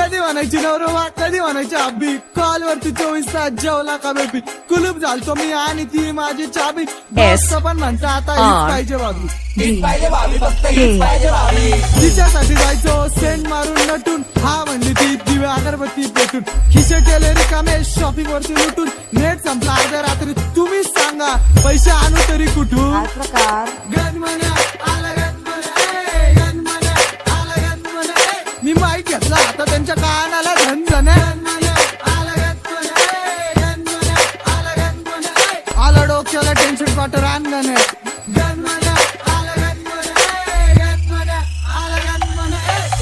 कधी म्हणायची नवरोबा कधी म्हणायची अब्बी कॉल वरती चोवीस तास जेवला का बेबी? कुलूप झालतो मी आणि ती माझी चाबी. बॉस पण म्हणता आता हीच. पाहिजे बाबी. तिच्यासाठी जायचो सेंट मारून नटून. हा म्हणली ती दिवे अगरबत्ती पेटून. खिशे केले रिकामे शॉपिंग वरती लुटून. नेट संपला अर्ध्या रात्री. तुम्हीच सांगा पैसे आणू तरी कुठून? प्रकार? डोक्याला टेन्शन क्वार्टर आणगणे गणमन्या, आला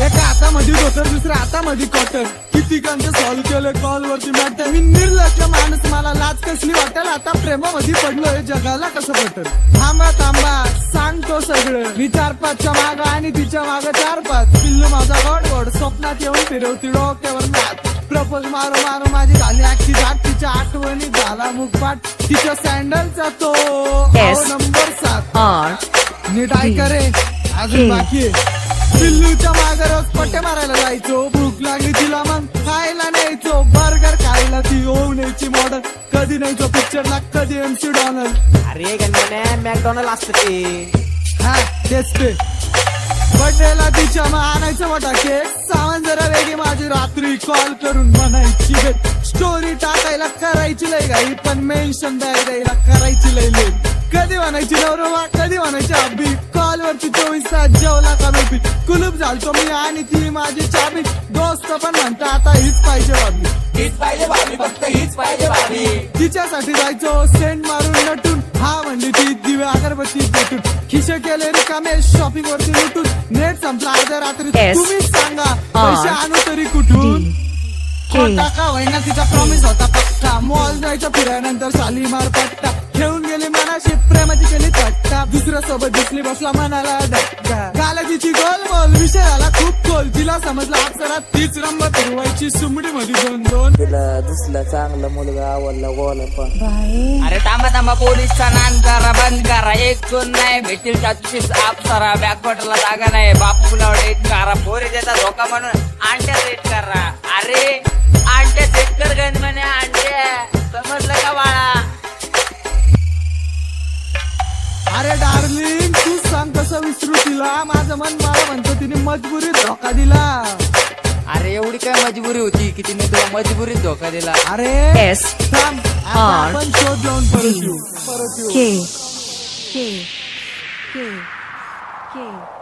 एका हातामध्ये धोतर दुसऱ्या हातामध्ये कॉटर किती कांचे सॉल्व केलं कॉल वरती मॅटर मी निर्लज्ज माणूस मला लाज कसली वाटेल? आता प्रेमामध्ये पडलोय जगाला कसं पटेल? थांबा थांबा सांगतो सगळं. मी चार पाचच्या माग आणि तिच्या माग चार पाच पिल्लू माझा गोड गोड स्वप्नात येऊन फिरवती डोक्यावर प्रपोज मारू मारू माझी झाली आखी जाट तिच्या आठवणी झाला मुखपाट तिच्या सँडलचा तो. नंबर सात. नीट ऐका रे अजून. बाकी पिल्लूच्या मागे रोज पट्टे मारायला जायचो. भूक लागली तिला मग खायला न्यायचो. बर्गर खायला ती यायची मॉडल कधी न्यायचो पिक्चरला कधी एमसी डॉनल अरे गणपण्या मॅकडॉनल्ड असतं ते. हा तेच ते. बर्थडेला तिच्या मग आणायचं मोठा केक जरा वेगळी माझी रात्री कॉल करून म्हणायची भेट स्टोरी टाकायला करायची लय घाई पण मेन्शन द्यायला करायची लय लेट. कधी म्हणायची नवरोबा कधी म्हणायची अब्बी कॉल वरती चोवीस तास जेवला का बेबी कुलूप झालतो मी आणि ती माझी चाबी. दोस्त पण म्हणता आता हीच पाहिजे बाबी. हीच पाहिजे भाभी फक्त हीच पाहिजे भाभी तिच्यासाठी जायचो सेंट दिवे अगरबत्ती पेटून खिशे केले रिकामे शॉपिंग वरती लुटून. नेट संपला अर्ध्या रात्री. Yes. तुम्हीच सांगा. पैसे आणू तरी कुठून. खोटा का होईना तिचा प्रॉमिस होता पक्का. मॉल जायचं फिरायनंतर शालीमार पट्टा. ठेवून गेली मनाशी प्रेमाची केली थट्टा. दुसऱ्या सोबत दिसली बसला मनाला धक्का. गाला तिची गोल बोल विषय झाला खूप तिला समजला अक्षरात तीच रंब फिरवायची सुमडी मध्ये दोन दोन. तिला दुसला चांगला मुलगा आवडला गोला पण. अरे थांबा थांबा पोलीसचा नान करा बंद करा. एक दोन नाही भेटतील चाचीस आपसारा बॅकवॉटरला जागा नाही. बापू डेट करा. पोरी देता धोका म्हणून. अंड्या सेट करा. अरे तिला माझं मन मला म्हणतो तिने मजबुरी धोका दिला अरे एवढी काय मजबुरी होती की तिने तुला मजबुरीत धोका दिला अरे S. थांब आता R. आपण शोध लावून परत येऊ परत येऊ K. K. K. K.